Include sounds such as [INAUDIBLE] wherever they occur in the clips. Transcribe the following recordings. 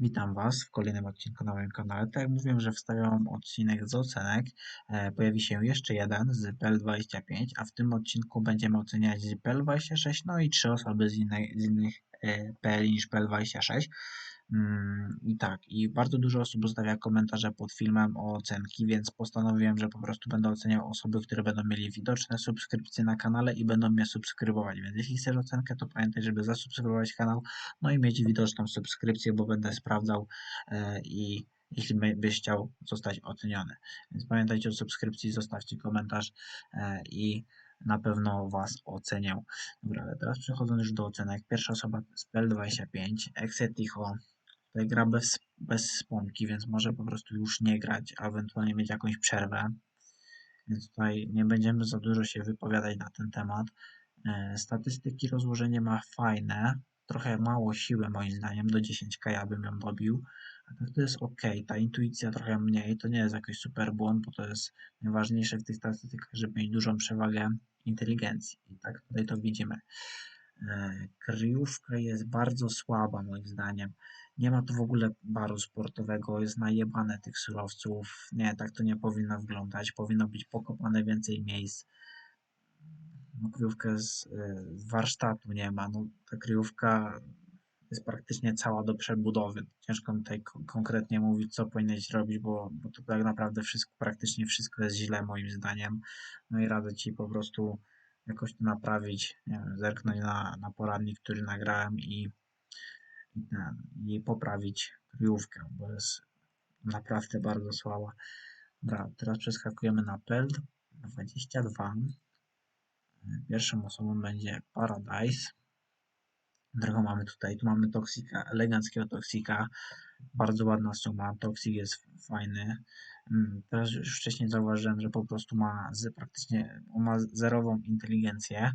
Witam Was w kolejnym odcinku na moim kanale. Tak jak mówiłem, że wstawiam odcinek z ocenek, e, pojawi się jeszcze jeden z PL25, a w tym odcinku będziemy oceniać z PL26, no i trzy osoby z, innej, z innych e, PL niż PL26. Mm, I tak, i bardzo dużo osób zostawia komentarze pod filmem o ocenki, więc postanowiłem, że po prostu będę oceniał osoby, które będą mieli widoczne subskrypcje na kanale i będą mnie subskrybować. Więc jeśli chcesz ocenkę, to pamiętaj, żeby zasubskrybować kanał, no i mieć widoczną subskrypcję, bo będę sprawdzał e, i jeśli byś chciał zostać oceniony. Więc pamiętajcie o subskrypcji, zostawcie komentarz e, i na pewno Was ocenię. Dobra, ale teraz przechodząc już do ocenek. Pierwsza osoba z PL25, Exeticho Tutaj gra bez, bez spłonki, więc może po prostu już nie grać, a ewentualnie mieć jakąś przerwę. Więc tutaj nie będziemy za dużo się wypowiadać na ten temat. E, statystyki rozłożenie ma fajne, trochę mało siły moim zdaniem, do 10k ja bym ją dobił, a tak to jest ok. Ta intuicja trochę mniej, to nie jest jakiś super błąd, bo to jest najważniejsze w tych statystykach, żeby mieć dużą przewagę inteligencji. I tak tutaj to widzimy. E, kryjówka jest bardzo słaba moim zdaniem. Nie ma tu w ogóle baru sportowego, jest najebane tych surowców. Nie, tak to nie powinno wyglądać. Powinno być pokopane więcej miejsc. No, kryjówkę z, z warsztatu nie ma. No, ta kryjówka jest praktycznie cała do przebudowy. Ciężko mi tutaj konkretnie mówić, co powinieneś robić, bo, bo to tak naprawdę wszystko, praktycznie wszystko jest źle moim zdaniem. No i radzę Ci po prostu jakoś to naprawić, nie wiem, zerknąć na, na poradnik, który nagrałem i, i, poprawić kryjówkę, bo jest naprawdę bardzo słaba. Dobra, teraz przeskakujemy na PELD 22. Pierwszą osobą będzie Paradise. Drugą mamy tutaj, tu mamy Toxika, eleganckiego Toxika. Bardzo ładna suma, Toxic jest fajny. Mm, teraz już wcześniej zauważyłem, że po prostu ma z, praktycznie ma zerową inteligencję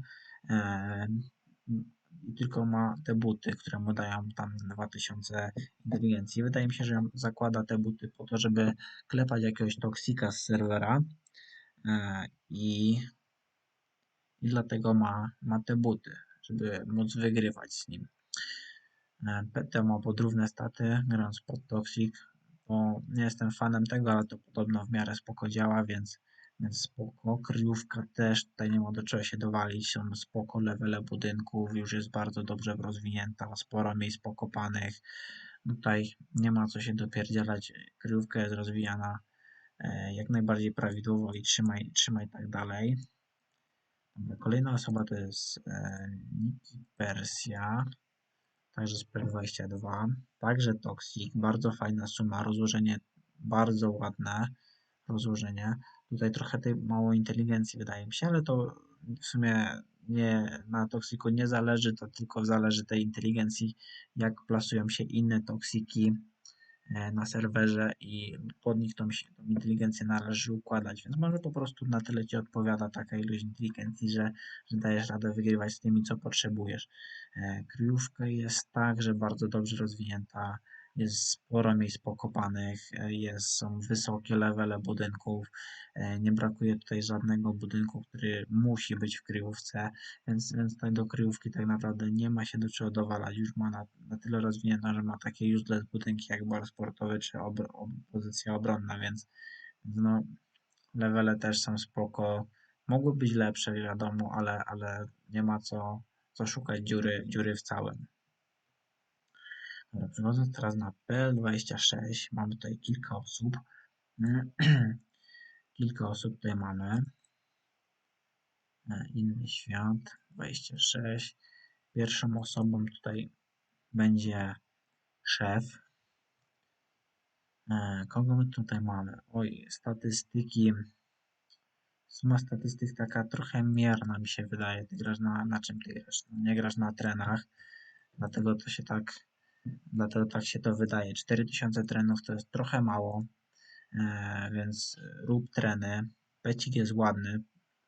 i tylko ma te buty, które mu dają tam 2000 inteligencji. Wydaje mi się, że zakłada te buty po to, żeby klepać jakiegoś toksika z serwera e, i, i dlatego ma, ma te buty, żeby móc wygrywać z nim. E, PT ma podrówne staty, grając pod toksik, bo nie jestem fanem tego, ale to podobno w miarę spoko działa, więc, więc spoko. Kryjówka też tutaj nie ma do czego się dowalić, są spoko levele budynków, już jest bardzo dobrze rozwinięta, sporo miejsc pokopanych. Tutaj nie ma co się dopierdzielać, kryjówka jest rozwijana e, jak najbardziej prawidłowo i trzymaj, trzymaj tak dalej. Kolejna osoba to jest e, Niki Persja także Spell 22, także Toxic, bardzo fajna suma, rozłożenie bardzo ładne, rozłożenie. Tutaj trochę tej mało inteligencji wydaje mi się, ale to w sumie nie, na toksiku nie zależy, to tylko zależy tej inteligencji, jak plasują się inne toksiki E, na serwerze i pod nich tą, tą inteligencję należy układać, więc może po prostu na tyle Ci odpowiada taka ilość inteligencji, że, że dajesz radę wygrywać z tymi, co potrzebujesz. E, kryjówka jest także bardzo dobrze rozwinięta, jest sporo miejsc pokopanych, e, jest, są wysokie levele budynków, e, nie brakuje tutaj żadnego budynku, który musi być w kryjówce, więc, więc tutaj do kryjówki tak naprawdę nie ma się do czego dowalać, już ma na, na tyle rozwiniętą, że ma takie useless budynki jak bar sportowy czy ob pozycja obronna, więc no levele też są spoko, mogły być lepsze wiadomo, ale, ale nie ma co, co szukać dziury, dziury w całym. Dobra, przechodząc teraz na PL26, mamy tutaj kilka osób. [CLEARS THROAT] kilka osób tutaj mamy. E, inny świat, 26. Pierwszą osobą tutaj będzie szef. E, kogo my tutaj mamy? Oj, statystyki. Suma statystyk taka trochę mierna mi się wydaje. Ty grasz na, na czym ty grasz? No, nie grasz na trenach, dlatego to się tak Dlatego tak się to wydaje. 4000 trenów to jest trochę mało, e, więc rób treny. Pecik jest ładny,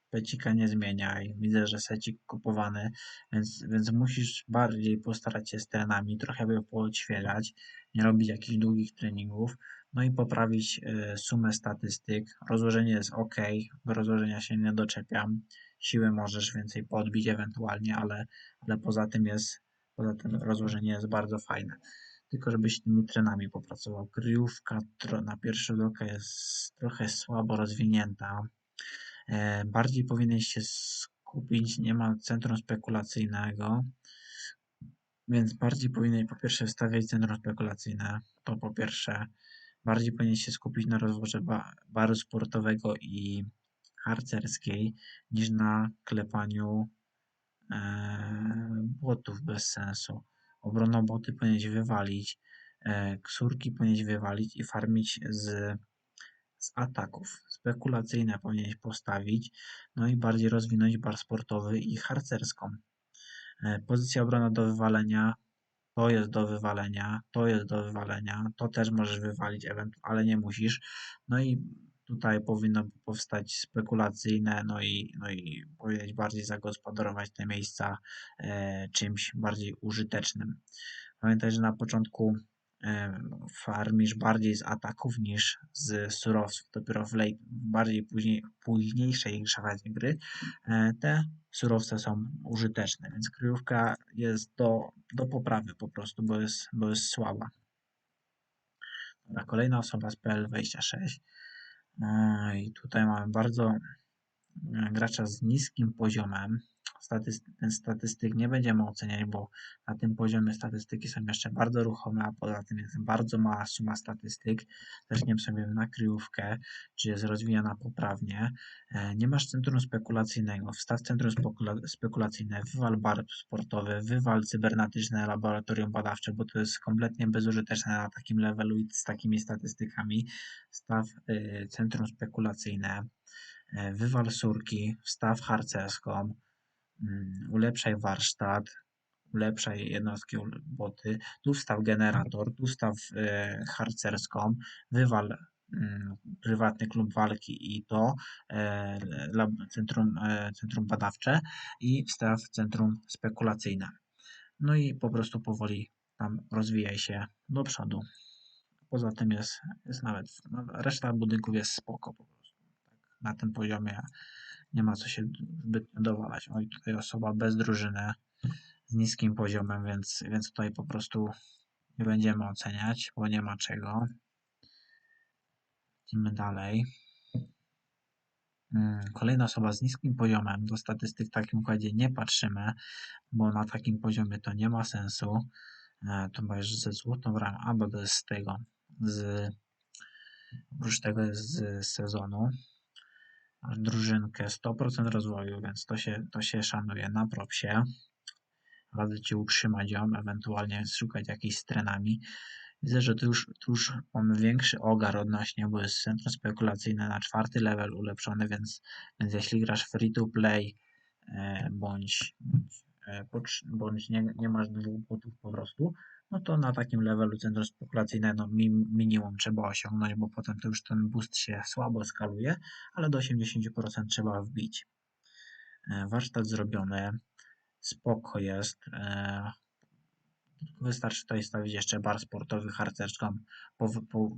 pecika nie zmieniaj. Widzę, że secik kupowany, więc, więc musisz bardziej postarać się z trenami, trochę by poodświeżać, nie robić jakichś długich treningów, no i poprawić e, sumę statystyk. Rozłożenie jest ok, do rozłożenia się nie doczepiam. Siły możesz więcej podbić ewentualnie, ale, ale poza tym jest Poza tym rozłożenie jest bardzo fajne. tylko żebyś tymi trenami popracował. Kryjówka na pierwszy oka jest trochę słabo rozwinięta. E, bardziej powinieneś się skupić, nie ma centrum spekulacyjnego, więc bardziej powinien po pierwsze wstawiać centrum spekulacyjne, to po pierwsze. Bardziej powinien się skupić na rozwoju ba baru sportowego i harcerskiej niż na klepaniu e, błotów bez sensu. Obronoboty powinieneś wywalić, e, ksurki powinieneś wywalić i farmić z, z ataków. Spekulacyjne powinieneś postawić, no i bardziej rozwinąć bar sportowy i harcerską. E, pozycja obrona do wywalenia, to jest do wywalenia, to jest do wywalenia, to też możesz wywalić, ale nie musisz. No i tutaj powinno powstać spekulacyjne, no i, no i powinieneś bardziej zagospodarować te miejsca e, czymś bardziej użytecznym. Pamiętaj, że na początku e, farmisz bardziej z ataków niż z surowców. Dopiero w late, bardziej później, późniejszej fazie gry e, te surowce są użyteczne, więc kryjówka jest do, do poprawy po prostu, bo jest, bo jest słaba. Kolejna osoba z PL26 no I tutaj mamy bardzo e, gracza z niskim poziomem. Statystyk, statystyk nie będziemy oceniać, bo na tym poziomie statystyki są jeszcze bardzo ruchome, a poza tym jest bardzo mała suma statystyk. Zerkniemy sobie na kryjówkę, czy jest rozwijana poprawnie. E, nie masz centrum spekulacyjnego, wstaw centrum spekulacyjne, wywal bar sportowy, wywal cybernetyczne laboratorium badawcze, bo to jest kompletnie bezużyteczne na takim levelu i z takimi statystykami. Wstaw y, centrum spekulacyjne, e, wywal surki, wstaw harcerską, ulepszaj warsztat, ulepszaj jednostki boty, tu generator, tu e, harcerską, wywal mm, prywatny klub walki i to e, centrum, e, centrum badawcze i wstaw centrum spekulacyjne. No i po prostu powoli tam rozwijaj się do przodu. Poza tym jest, jest nawet, no, reszta budynków jest spoko po prostu. Tak, na tym poziomie nie ma co się zbytnio dowalać. Oj, tutaj osoba bez drużyny z niskim poziomem, więc, więc tutaj po prostu nie będziemy oceniać, bo nie ma czego. Idziemy dalej. Hmm, kolejna osoba z niskim poziomem. Do statystyk w takim układzie nie patrzymy, bo na takim poziomie to nie ma sensu. E, to masz ze złotą bramą, albo to jest z tego, z, oprócz tego jest z sezonu drużynkę 100% rozwoju, więc to się, to się szanuje na propsie. Radzę Ci utrzymać ją, ewentualnie szukać jakiejś strenami. Widzę, że tu już, tu już mamy większy ogar odnośnie, bo jest centrum spekulacyjne na czwarty level ulepszony, więc, więc jeśli grasz free to play e, bądź, bądź, e, bądź nie, nie masz dwóch botów po prostu, no to na takim levelu centrum spekulacyjne no minimum trzeba osiągnąć, bo potem to już ten boost się słabo skaluje, ale do 80% trzeba wbić. E, warsztat zrobiony, spoko jest. E, wystarczy tutaj stawić jeszcze bar sportowy harcerczką, po, po,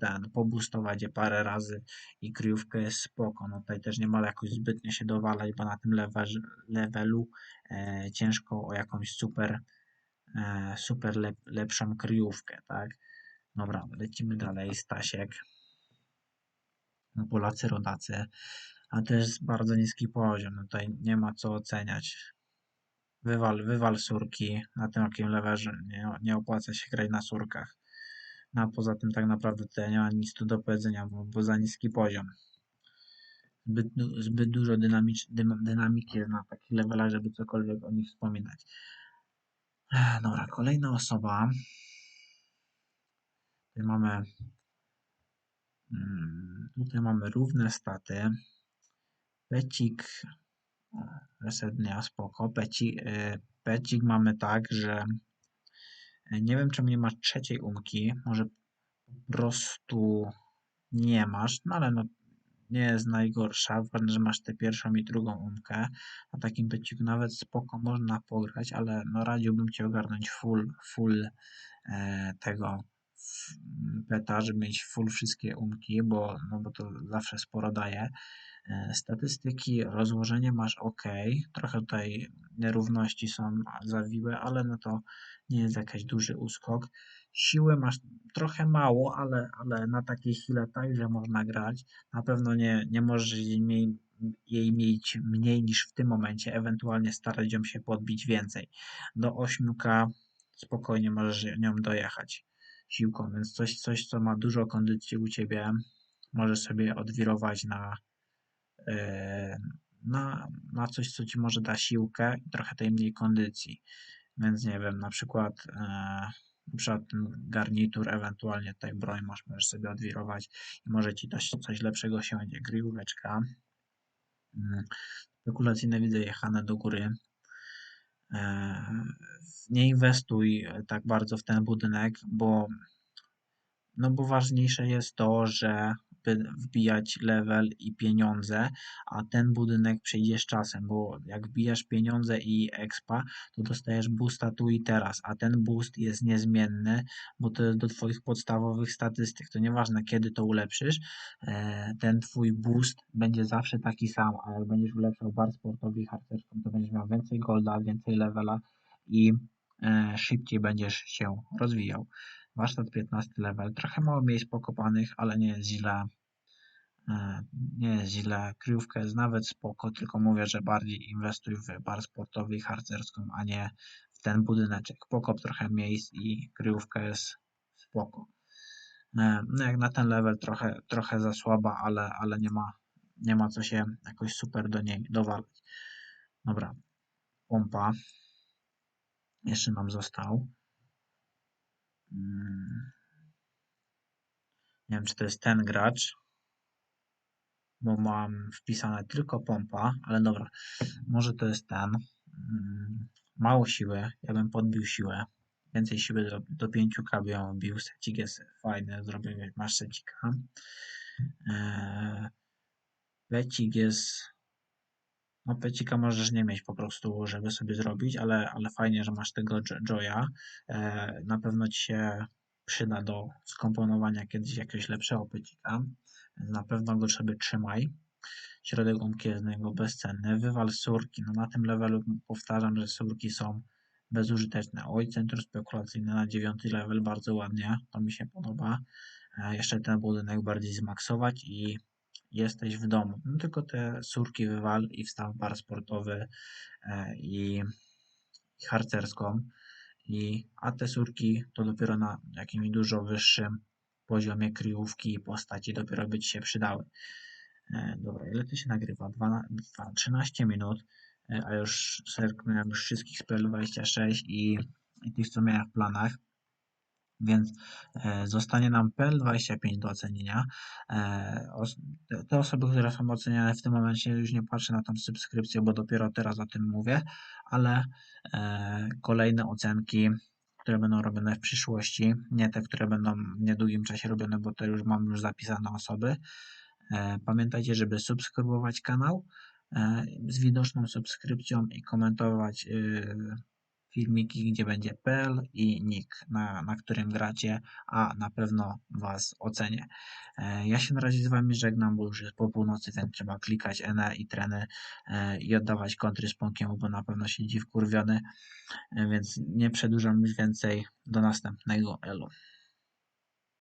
ten, pobustować je parę razy i kryjówkę jest spoko. No tutaj też nie ma jakoś zbytnio się dowalać, bo na tym levelu e, ciężko o jakąś super super lep, lepszą kryjówkę, tak? Dobra, lecimy dalej. Stasiek. No, Polacy, rodacy. A jest bardzo niski poziom. No tutaj nie ma co oceniać. Wywal, wywal surki. Na tym jakim lewerze nie, nie opłaca się grać na surkach. No a poza tym tak naprawdę tutaj nie ma nic tu do powiedzenia, bo, bo za niski poziom. Zbyt, zbyt dużo dynamiki jest na takich levelach, żeby cokolwiek o nich wspominać. Dobra, kolejna osoba. Tutaj mamy mm, tutaj mamy równe staty. Pecik reset dnia, spoko. Pecik, y, pecik mamy tak, że y, nie wiem czemu nie masz trzeciej umki. Może po prostu nie masz, no ale no nie jest najgorsza. Ważne, że masz tę pierwszą i drugą umkę. Na takim peciku nawet spoko można pograć, ale no radziłbym Ci ogarnąć full, full e, tego peta, żeby mieć full wszystkie umki, bo, no bo to zawsze sporo daje. E, statystyki, rozłożenie masz ok. Trochę tutaj nierówności są zawiłe, ale no to nie jest jakiś duży uskok. Siły masz trochę mało, ale, ale na takiej chwile także można grać. Na pewno nie, nie możesz jej, jej mieć mniej niż w tym momencie, ewentualnie starać ją się podbić więcej. Do 8K spokojnie możesz nią dojechać siłką, więc coś, coś co ma dużo kondycji u Ciebie, możesz sobie odwirować na, e, na, na coś, co Ci może da siłkę i trochę tej mniej kondycji. Więc nie wiem, na przykład, e, ten garnitur, ewentualnie tutaj broń możesz sobie odwirować i może Ci coś, coś lepszego się będzie. Kryjóweczka. Mm, Spekulacyjne widzę jechane do góry. E, Nie inwestuj tak bardzo w ten budynek, bo no bo ważniejsze jest to, że wbijać level i pieniądze, a ten budynek przyjdzie z czasem, bo jak wbijasz pieniądze i expa, to dostajesz boosta tu i teraz, a ten boost jest niezmienny, bo to jest do Twoich podstawowych statystyk. To nieważne kiedy to ulepszysz, e, ten Twój boost będzie zawsze taki sam, a jak będziesz ulepszał bar sportowy i harcerską, to będziesz miał więcej golda, więcej levela i e, szybciej będziesz się rozwijał. Warsztat 15 level, trochę mało miejsc pokopanych, ale nie jest źle. E, Nie jest źle. Kryjówka jest nawet spoko, tylko mówię, że bardziej inwestuj w bar sportowy i harcerską, a nie w ten budyneczek. Pokop trochę miejsc i kryjówka jest spoko. E, No jak na ten level trochę, trochę za słaba, ale, ale nie ma, nie ma co się jakoś super do niej dowalać. Dobra, pompa. Jeszcze nam został. Mm. Nie wiem, czy to jest ten gracz, bo mam wpisane tylko pompa, ale dobra, może to jest ten. Mm, Mało siły, ja bym podbił siłę. Więcej siły do, do 5K bym bił. Secik jest fajny, zrobię, masz secika. Eee, Pecik jest... No pecika możesz nie mieć po prostu, żeby sobie zrobić, ale, ale fajnie, że masz tego Jo- Joya. Eee, na pewno Ci się przyda do skomponowania kiedyś jakiegoś lepszego pecika. Na pewno go sobie trzymaj. Środek gumki jest na niego bezcenny. Wywal surki. No na tym levelu powtarzam, że surki są bezużyteczne. Oj, centrum spekulacyjne na dziewiąty level, bardzo ładnie, to mi się podoba. E, Jeszcze ten budynek bardziej zmaksować i jesteś w domu. No tylko te surki wywal i wstaw bar sportowy e, i, harcerską. I, a te surki to dopiero na jakimś dużo wyższym poziomie kryjówki i postaci dopiero by Ci się przydały. E, Dobra, ile to się nagrywa? 2, 2, 13 minut, e, a już zerknąłem już wszystkich z PL26 i, i tych, co miałem w planach. Więc e, zostanie nam PL25 do ocenienia. E, te, osoby, które są oceniane w tym momencie, już nie patrzę na tą subskrypcję, bo dopiero teraz o tym mówię, ale e, kolejne ocenki, które będą robione w przyszłości, nie te, które będą w niedługim czasie robione, bo to już mam już zapisane osoby. Pamiętajcie, żeby subskrybować kanał z widoczną subskrypcją i komentować y, filmiki, gdzie będzie PL i nick, na, na którym gracie, a na pewno Was ocenię. E, Ja się na razie z Wami żegnam, bo już jest po północy, więc trzeba klikać NE i treny e, i oddawać kontry z Ponkiem, bo na pewno siedzi wkurwiony, e, więc nie przedłużam już więcej. Do następnego. Elo.